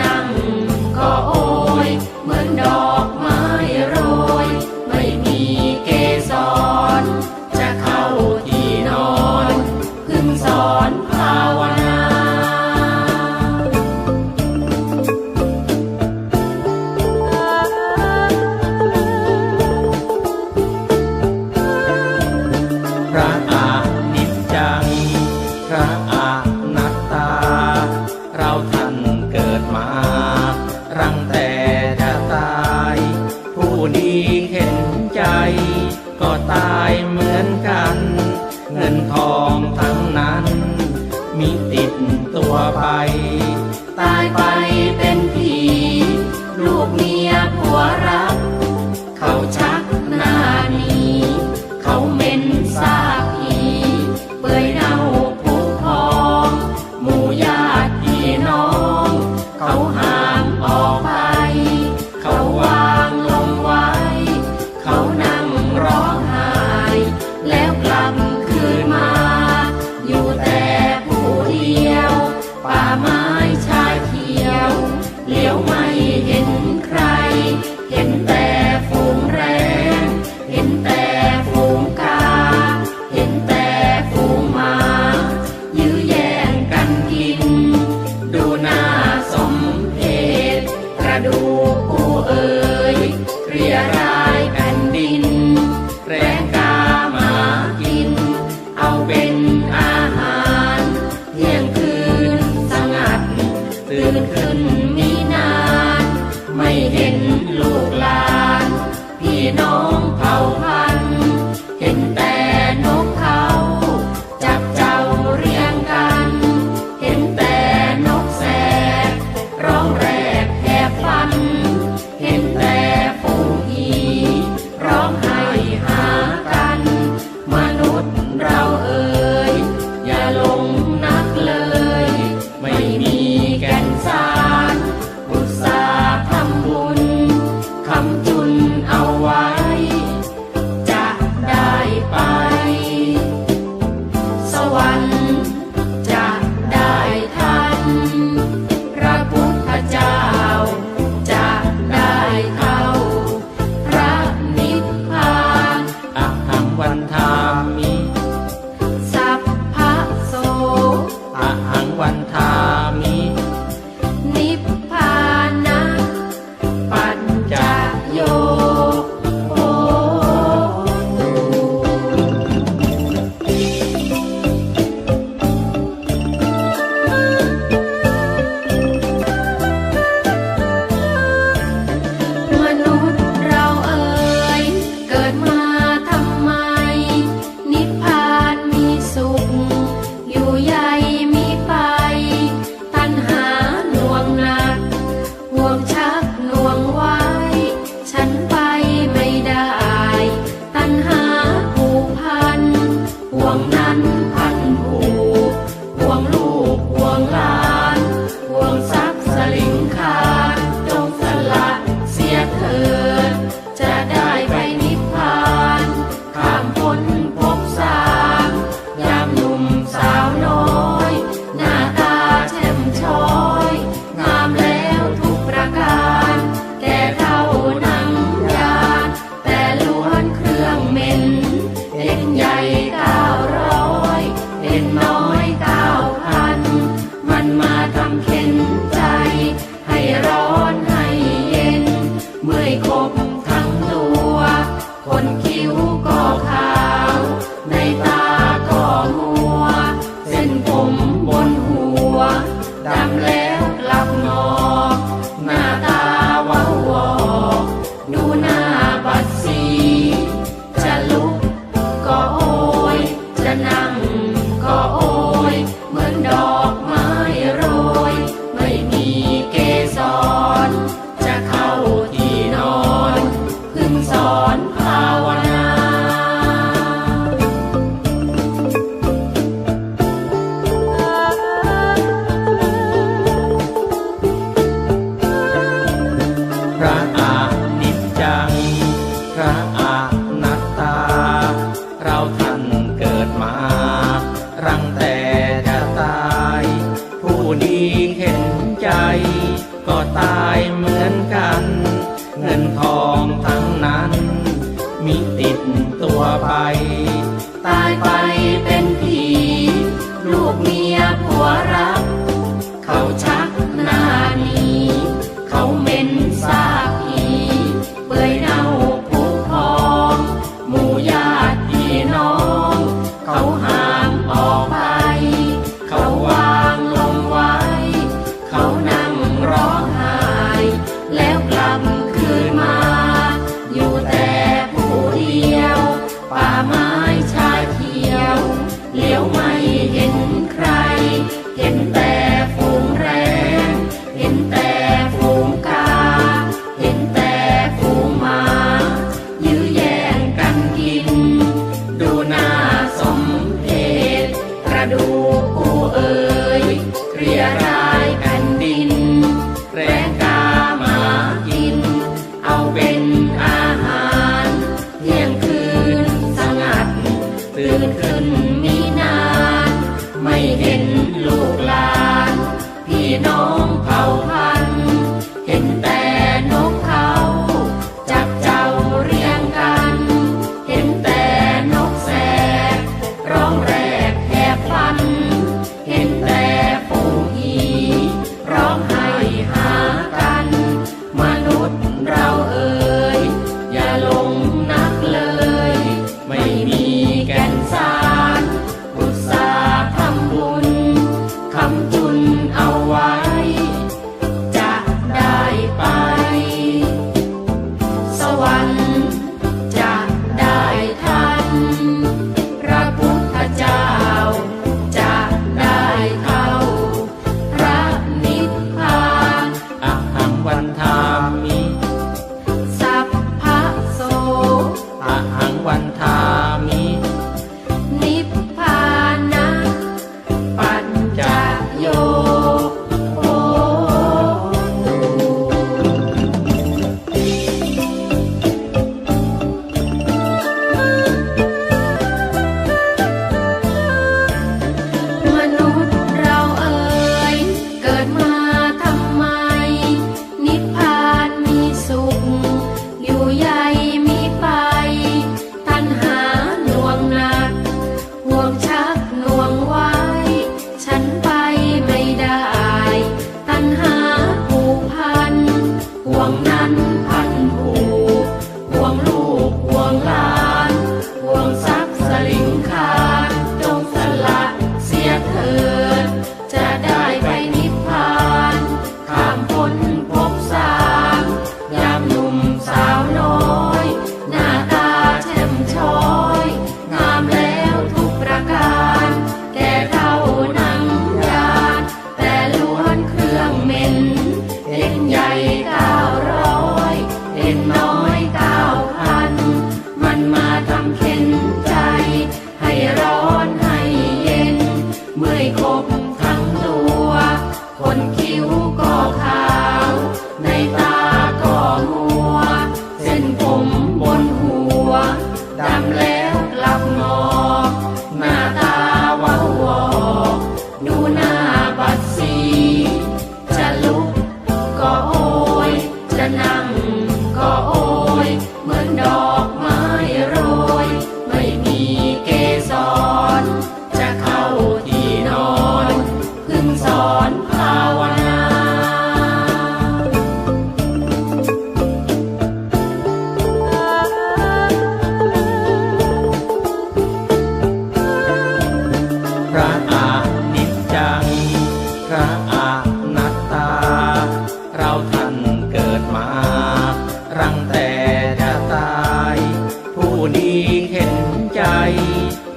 นั่งก็โอยเหมือนดอกไม้โรย ไม่มีเกสร จะเข้าที่นอน ขึ้นสอนภาวนาพระอานิจจังพระ วไป น้องเผ่าพันธุ์เห็นแต่นกเขาจับเจ้าเรียงกัน เห็นแต่นกแสกร้องแรกแหบฟัน เห็นแต่ฝูงอีร้องไห้หากัน มนุษย์เราเอ่ยอย่าหลงนักเลย ไม่มีแก่นสา ผิวก็ขาวในตา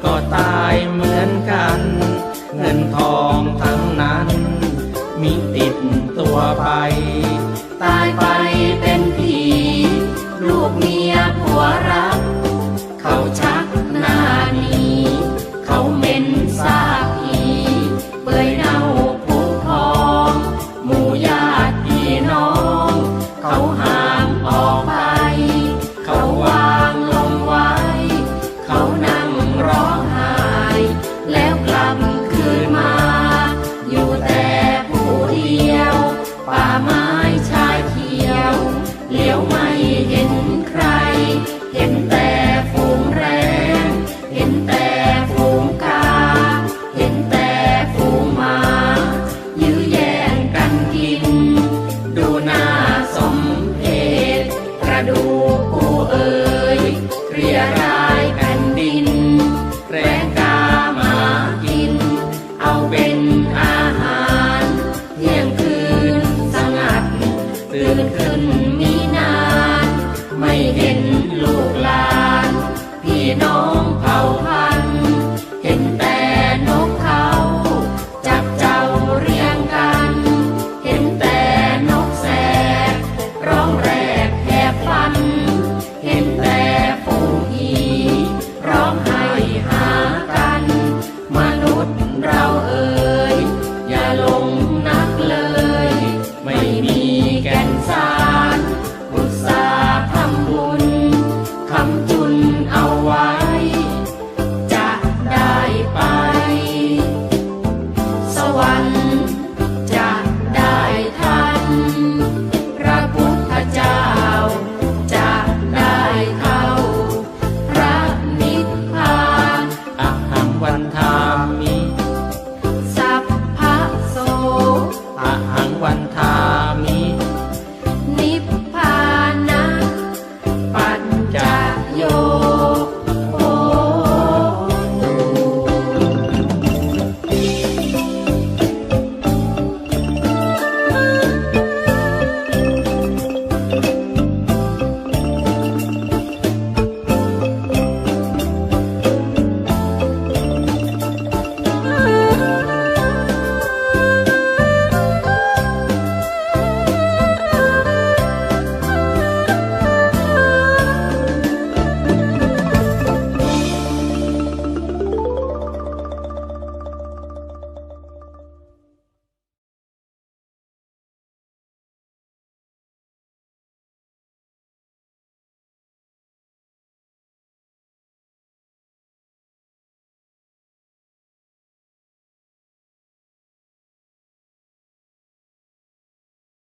ก็ตายเหมือนกัน เงินทองทั้งนั้น มีติดตัวไป ตายไป